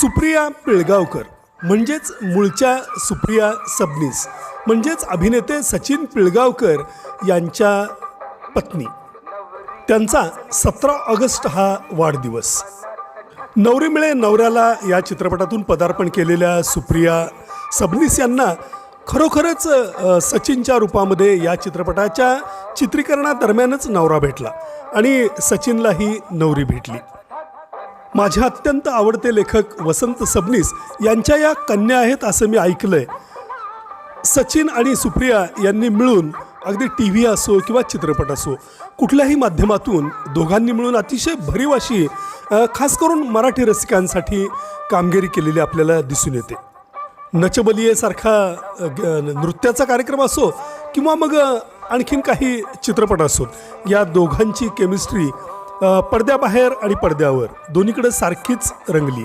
सुप्रिया पिळगावकर म्हणजेच मूळच्या सुप्रिया सबनीस म्हणजेच अभिनेते सचिन पिळगावकर यांच्या पत्नी. त्यांचा सतरा ऑगस्ट हा वाढदिवस. नवरी मिळे नवऱ्याला या चित्रपटातून पदार्पण केलेल्या सुप्रिया सबनीस यांना खरोखरच सचिनच्या रूपामध्ये या चित्रपटाच्या चित्रीकरणादरम्यानच नवरा भेटला आणि सचिनलाही नवरी भेटली. माझे अत्यंत आवडते लेखक वसंत सबनीस यांच्या या कन्या आहेत असं मी ऐकलंय. सचिन आणि सुप्रिया यांनी मिळून अगदी टी व्ही असो किंवा चित्रपट असो कुठल्याही माध्यमातून दोघांनी मिळून अतिशय भरीव अशी खास करून मराठी रसिकांसाठी कामगिरी केलेली आपल्याला दिसून येते. नचबलियेसारखा ग- नृत्याचा कार्यक्रम असो किंवा मग आणखीन काही चित्रपट असोत या दोघांची केमिस्ट्री पडद्याबाहेर आणि पडद्यावर. दोन्हीकडे सारखीच रंगली.